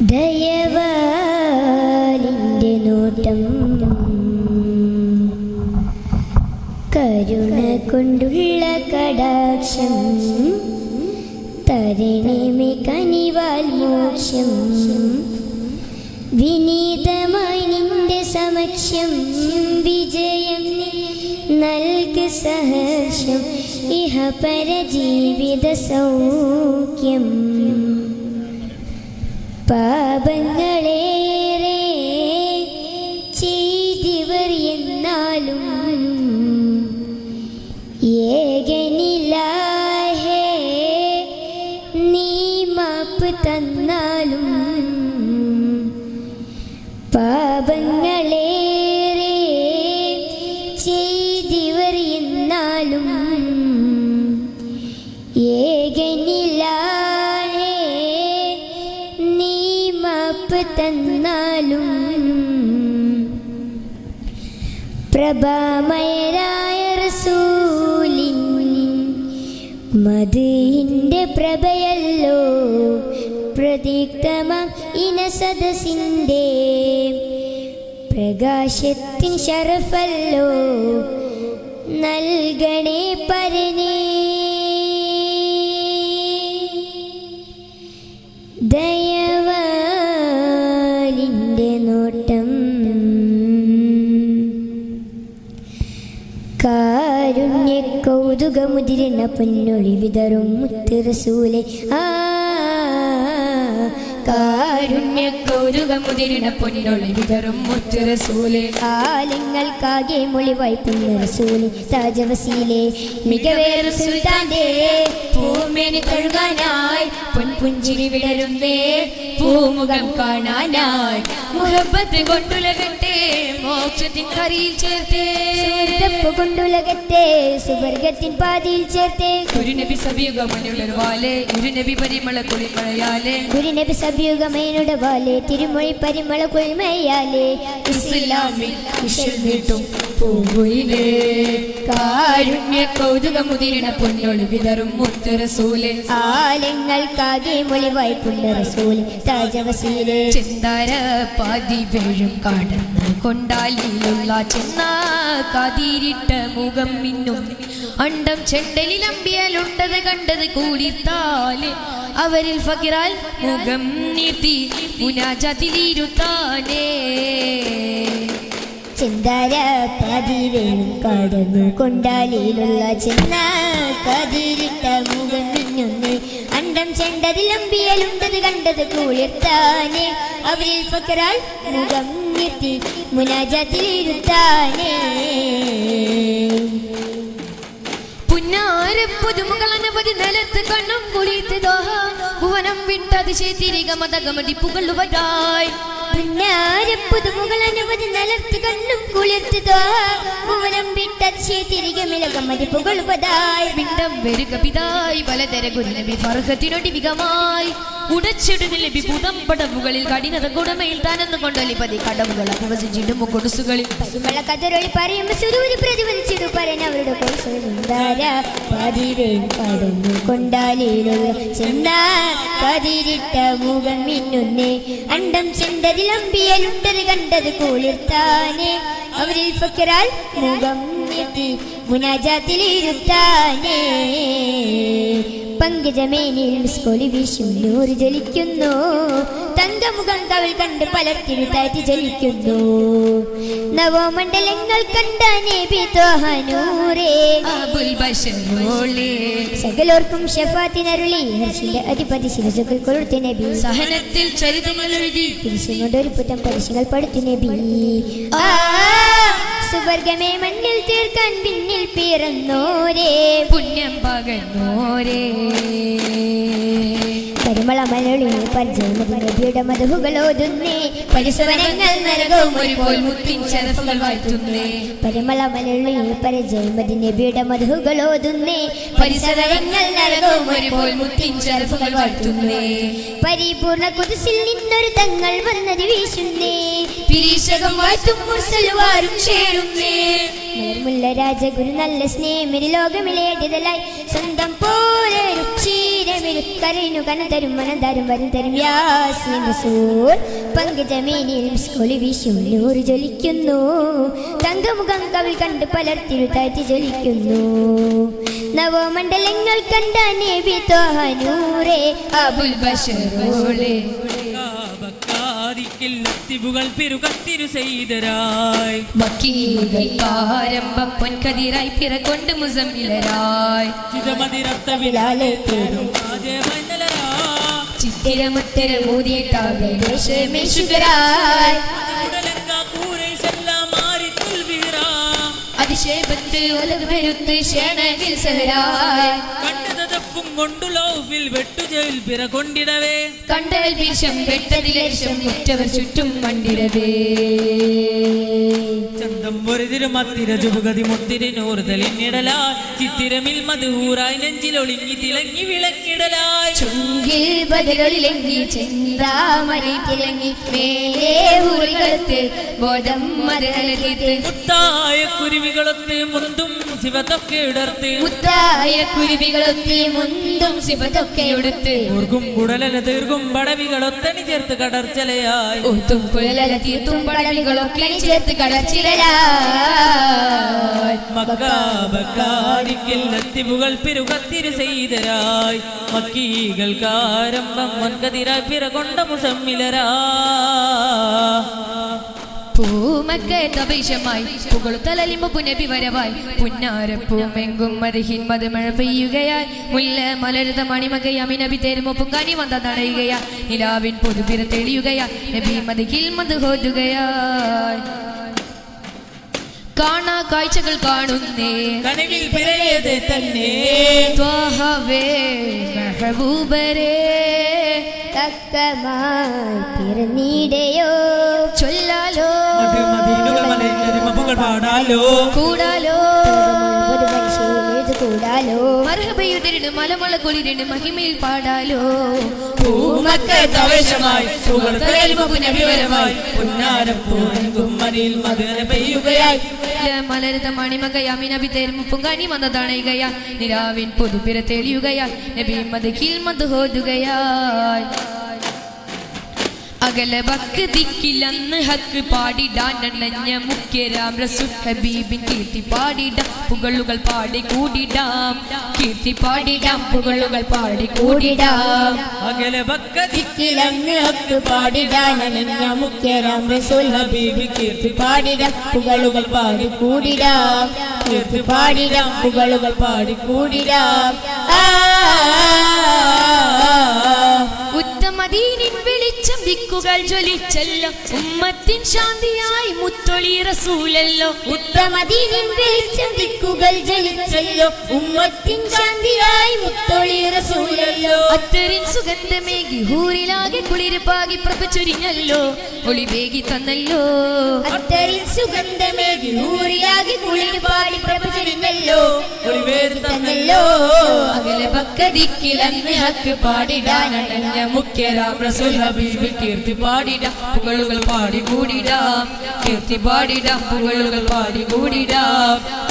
ദയവാലിന്റെ നോട്ടം കരുണ കൊണ്ടുള്ള കടാക്ഷം തരണമേ കനിവാൽ മോക്ഷം. വിനീതമായി നിന്റെ സമക്ഷം വിജയം നൽകി സഹർഷം. ഇഹ പരജീവിത സൗഖ്യം. പാപങ്ങളേറെ ചെയ്തിവർ എന്നാലും നീ മാപ്പ് തന്നാലും പാപങ്ങളേറെ മാപ്പ് തന്നാലും പ്രഭാമയരായ റസൂലിൻ മതിന്റെ പ്രഭയല്ലോ പ്രതീക്തമ ഇന സദസിന്റെ പ്രകാശത്തിൻ ശരഫല്ലോ നൽകണേ പരനേ പൊന്നൊളി വിതറും മുത്തുറസൂലെ. ആ കാരുണ്യ കൗതുകമുതിരിട പൊന്നൊളി വിതറും മുത്തുറസൂലെ. കാലങ്ങൾക്കാകെ മൊളിവായി പുന്നറസൂലെ. താജവസീലെ മികവേറു സുൽത്താന്റെ പൂമേനി കഴുകാനായി പൊൻപുഞ്ചിരി വിടരുന്നേ. പൂമുഖം കാണാനായി മുഹബത്ത് കൊണ്ടുലകട്ടെ മോക്ഷത്തിൻ ചേർത്തേ. കൊണ്ടുലകത്തെ സുവർഗത്തിൻ പാതിയിൽ ചേർത്തേ. ഗുരുനബി സബിയുഗമനുളർവാലെ ഗുരുനബി പരിമള കുളിമഴയാലെ ഗുരുനബി സഭ്യുഗമേനുടെ വാലെ തിരുമൊഴി പരിമള കുളിമയാലേ ഇസ്ലാമിൽ വിഷൽ നീട്ടും കാരുണ്യ കൗതുകമുതിരിണ പൊന്നൊളി വിതറും മുത്തുറസൂലെ ആലങ്ങൾക്കാകെ മൊളിവായി പുണ്ടറസൂൽ താജവസീലെ ചിന്താര പാതി വീഴും കടന്ന് കൊണ്ടാലിലുള്ള ചെന്ന മുഖം മിന്നും. അണ്ടം ചെണ്ടലിൽ അമ്പിയാലുണ്ടത് കണ്ടത് കൂടിത്താൽ. അവരിൽ ഫകിറാൽ മുഖം നീർത്തി മുനാജതിലിരുത്താനേ ചിന്താര പതിവേഴും കടന്നു കൊണ്ടാലേ ചെന്ന മിന്നുന്നേ അണ്ടം ചെണ്ടതിലമ്പിയലുണ്ടത് കണ്ടത് കുളിർത്താനേ. അവരിൽ ഫക്കറാൽ മുഖം നിർത്തി മുനാജത്തിലിരുത്താനേ. പുന്നാര പുതുമകൾ അനവധി നിലത്ത് കണ്ണും കുളിത്ത് ദോഹ. ഭുവനം വിട്ടതിശയത്തിരിക മതകമടിപ്പുകളുവതായി പുതുമുകൾ അനവധി നിലത്ത് കണ്ണും കുളിർത്തതോ ഭുവനം വിട്ടതിശയ തിരികെ മിളകം മതിപ്പുകൾ പതായി പിണ്ടം വെരുക പിതായി വലതര ഗുരുനബി ഉടച്ചിടുന്ന വിഭുതം? പടവുകളിൽ കഠിനത കുടമയിൽ താനെന്ന് കൊണ്ടൊലിപ്പതി കടവുകൾ അപവസിച്ചിടും കൊടുസുകളിൽ. സുമള കഥരൊളി പറയുമ്പോ സുരൂരി പ്രതിഫലിച്ചിടു പറയാൻ അവരുടെ കൊൽസുന്ദര പതിരേ കതിരിട്ട മുഖം മിന്നുന്നേ. അണ്ടം ചെണ്ടതിലമ്പിയലുണ്ടത് കണ്ടത് കുളിർത്താനേ. അവരിൽ ഫക്കരാൽ മുഖം മുനാജാത്തിലിരുത്താനേ പങ്കജമേനിൽ സ്കൊളി വീശും നൂറ് ജലിക്കുന്നു. തങ്കമുഖം കവിൾ കണ്ട് പലർത്തിനു താറ്റി ജലിക്കുന്നു. നവമണ്ഡലങ്ങൾ കണ്ട നബി ത്വഹനൂറേ അബുൽ ബഷറോളേ സകലോർക്കും ഷഫാത്തിനരുളി. ഹർഷിന്റെ അധിപതി ശിരസുകൾ കൊളുത്തി നബി. സഹനത്തിൽ ചരിതങ്ങൾ എഴുതി. തിരിച്ചുകൊണ്ട് ഒരു പുത്തം പരിശുകൾ പടുത്തു നബി. ആ. സുവർഗമേ മണ്ണിൽ തീർക്കാൻ പിന്നിൽ പിറന്നോരേ. പുണ്യം പകർന്നോരേ. പരിമള മലളി പരിചയമതി നബിയുടെ മധുകളോതുന്നേ പരിസരങ്ങൾ നരകവും ഒരുപോൽ മുത്തിൻ ചെറുപ്പങ്ങൾ വാഴ്ത്തുന്നേ. പരിമള മലളി പരിചയമതി നബിയുടെ മധുകളോതുന്നേ പരിസരങ്ങൾ നരകവും ഒരുപോൽ മുത്തിൻ ചെറുപ്പങ്ങൾ വാഴ്ത്തുന്നേ. പരിപൂർണ കുതിസിൽ നിന്നൊരു തങ്ങൾ വന്നത് വീശുന്നേ. പിരീശകം വാഴ്ത്തും മുർസലുവാരും ചേരുന്നേ. നിർമുല്ല രാജഗുരു നല്ല സ്നേഹമിരി ലോകമിലേടിതലായി സ്വന്തം പോലെ ക്ഷീരമിരു കരയിനു കനതരും തരും മനം തരും വരും തരും യാസീൻ റസൂൽ വീശും നൂറ് ജ്വലിക്കുന്നു. തങ്കമുഖം കവിൽ കണ്ട് പലർത്തിരു താഴ്ത്തി ജ്വലിക്കുന്നു. നവമണ്ഡലങ്ങൾ കണ്ട വിനൂറേ അബുൽ ബഷറോളെ ബക്കാരിക്കിൽ നത്തിബുകൾ പെരുകത്തിരു ചെയ്തരായി പൊൻകതിരായി പിറകൊണ്ട് മുസമ്മിലരായി ചിതമതിരത്തവിലാലെ തേടും രാജമൈനലരാ. ചിത്തിരമുത്തര കൂരൈസെല്ലാം മാറി തുൽവിറാ. അതിശേപത്ത് ഒലത് പെരുത്ത് ക്ഷണവിൽ സഹരായി കണ്ടതപ്പും കൊണ്ടു ലൗഫിൽ പിറ പിറകൊണ്ടിടവേ. കണ്ടവൽ വിഷം വെട്ടതിലേശം ഉറ്റവർ ചുറ്റും മണ്ടിരവേ ചന്തം പൊരുതിരു മത്തിര ചുപുകതി മുത്തിരി നൂറുതലിന്നിടലാ ചിത്തിരമിൽ മധുഹൂറായി നെഞ്ചിലൊളിങ്ങി തിളങ്ങി ചുങ്കിൽ ചെന്താമരി തിളങ്ങി മേലെ ബോധം മുത്തായ കുരുവികളൊത്ത് മുന്തും ശിവതൊക്കെ ഇടർത്ത് മുത്തായ കുരുവികളൊത്തി മുന്തും ശിവതൊക്കെ എടുത്ത്. ൂർക്കും കുടലല തീർക്കും പടവികളൊത്തണി ചേർത്ത് കടർച്ചലയായി. ഒത്തും കുഴലല തീർത്തും പടവികളൊക്കെ ചേർത്ത് കടർച്ചിലയായി. മക്കാബക്കാരിക്കൽ നത്തിവുകൾ പിറുകത്തിരു ചെയ്തരായി. മക്കീകൾക്കാരംഭം മുൻകതിരായി പിറകൊണ്ട മുസമ്മിലരാ. പൂമക്കെ തപേശമായി പുകളുത്തലിമ്പ പുനബി വരവായി പുന്നാരപ്പൂമെങ്കും മതിഹിൻ മതമഴ പെയ്യുകയായി മുല്ല മലരുത തേരുമോ പുങ്കാനി വന്ന തടയുകയാ നിലാവിൻ പൊതുപിര തെളിയുകയാ നബി മതിഹിൽ കാണാ കാഴ്ചകൾ കാണുന്നേ. കനവിൽ തന്നെ. ത്വാഹവേ മെഹബൂബരേ. തക്കമായി പിറന്നീടയോ മധുമതിനുകൾ മലരിമകൾ പാടാലോ. കൂടാലോ. കൂടാലോ. മർഹബയുതിരിന് മലമള കുളിരിന് മഹിമയിൽ പാടാലോ. പൂമക്കത്തവേശമായി പുനബിവരമായി പുന്നാരപ്പൂമെങ്കും മനിൽ മധുര പെയ്യുകയായി. മലരുത മണിമകയ മിനബി തേരും പൊങ്കാനി വന്ന തണയുകയാ നിരാവിൻ പൊതുപിര തെളിയുകയാ നബി മത് മത് ഹോതുകയായി. അകലെ ഭക്തിക്കില്ലെന്ന് ഹക്ക് പാടിടാനണഞ്ഞ മുഖ്യരാം റസൂൽ ഹബീബിൻ കീർത്തി പാടിടാം. പുകളുകൾ പാടി കൂടിടാം. കീർത്തി പാടിടാം. പുകളുകൾ പാടി കൂടിടാം. അകലെ ഭക്തിക്കില്ലെന്ന് ഹക്ക് പാടിടാനനഞ്ഞ മുഖ്യരാം റസൂൽ ഹബീബി കീർത്തി പാടിടാം. പുകളുകൾ പാടി കൂടിടാം. കീർത്തി പാടിടാം. പുകളുകൾ പാടി കൂടിടാം. ആ. ദിക്കുകൾ ജ്വലിച്ചല്ലോ ഉമ്മത്തിൻ ശാന്തിയായി മുത്തൊളി റസൂലല്ലോ. ഉത്തമദീനിൻ വെളിച്ചം ദിക്കുകൾ ജലിച്ചല്ലോ ഉമ്മത്തിൻ ശാന്തിയായി മുത്തൊളി റസൂലല്ലോ. അത്തറിൻ സുഗന്ധമേകി ഊരിലാകെ കുളിരുപ്പാകി പ്രഭ ചൊരിഞ്ഞല്ലോ ഒളിവേകി തന്നല്ലോ. അത്തരിൻ സുഗന്ധമേകി ഊരിലാകെ കുളിര് പാടി പ്രഭചരിഞ്ഞല്ലോ ഒളിവേകി തന്നല്ലോ. അകലെ പക്കതിക്കിലന്ന് ഹക്ക് പാടിടാനടഞ്ഞ മുഖ്യരാം റസൂൽ ഹബീബ് കീർത്തി പാടിടാം പുകളുകൾ പാടി കൂടിടാം. കീർത്തി പാടിടാം പുകളുകൾ പാടി കൂടിടാം.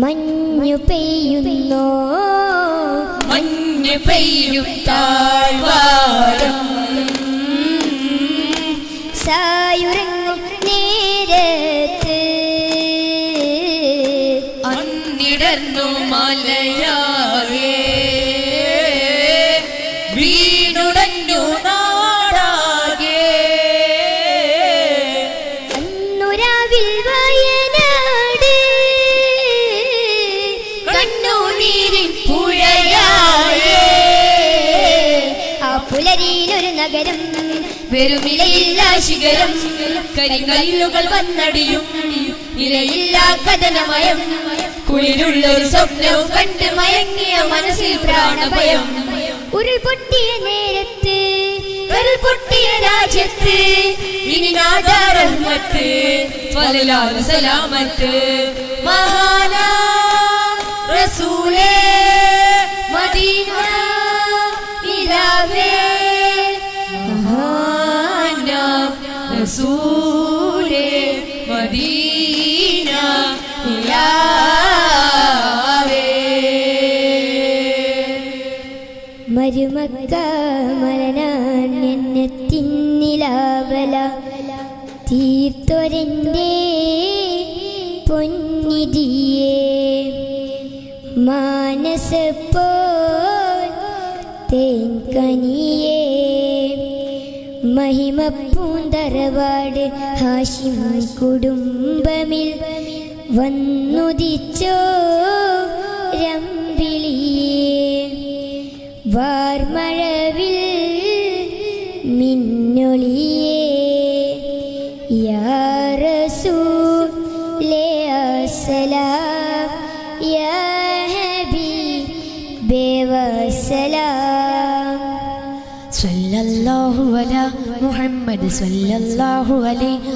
മഞ്ഞു പെയ്യുന്നോ? മഞ്ഞു പെയ്യും താഴ്വാരം. വെറുമിലയില്ല ശിഖരം. കരിങ്കല്ലുകൾ വന്നടിയും. ഇലയില്ല കഥനമയം. കുളിരുള്ളൊരു സ്വപ്നവും കണ്ട് മയങ്ങിയ മനസ്സിൽ പ്രാണഭയം. ഉരുൾപൊട്ടിയ നേരത്ത് കരൾ പൊട്ടിയ രാജ്യത്ത് ഇനി നാദാറഹ്മത്ത് ഫലലാൽ സലാമത്ത് മഹാനാ മരുമക്ക മലനാൻ എന്നെ തിന്നിലാവല തീർത്തൊരെന്റെ പൊന്നിതിയേ മാനസപ്പോ തേൻ കനിയേ മഹിമ പൂന്തറവാട് ഹാഷിം കുടുംബമിൽ വന്നുദിച്ചോ രമ്പിളിയേ. വാർമഴവിൽ മിന്നൊളിയേ. യാറസൂലേ അസലാം യാ ഹബീബേ വസലാം സല്ലല്ലാഹു അല മുഹമ്മദ് സല്ലല്ലാഹു അലൈഹി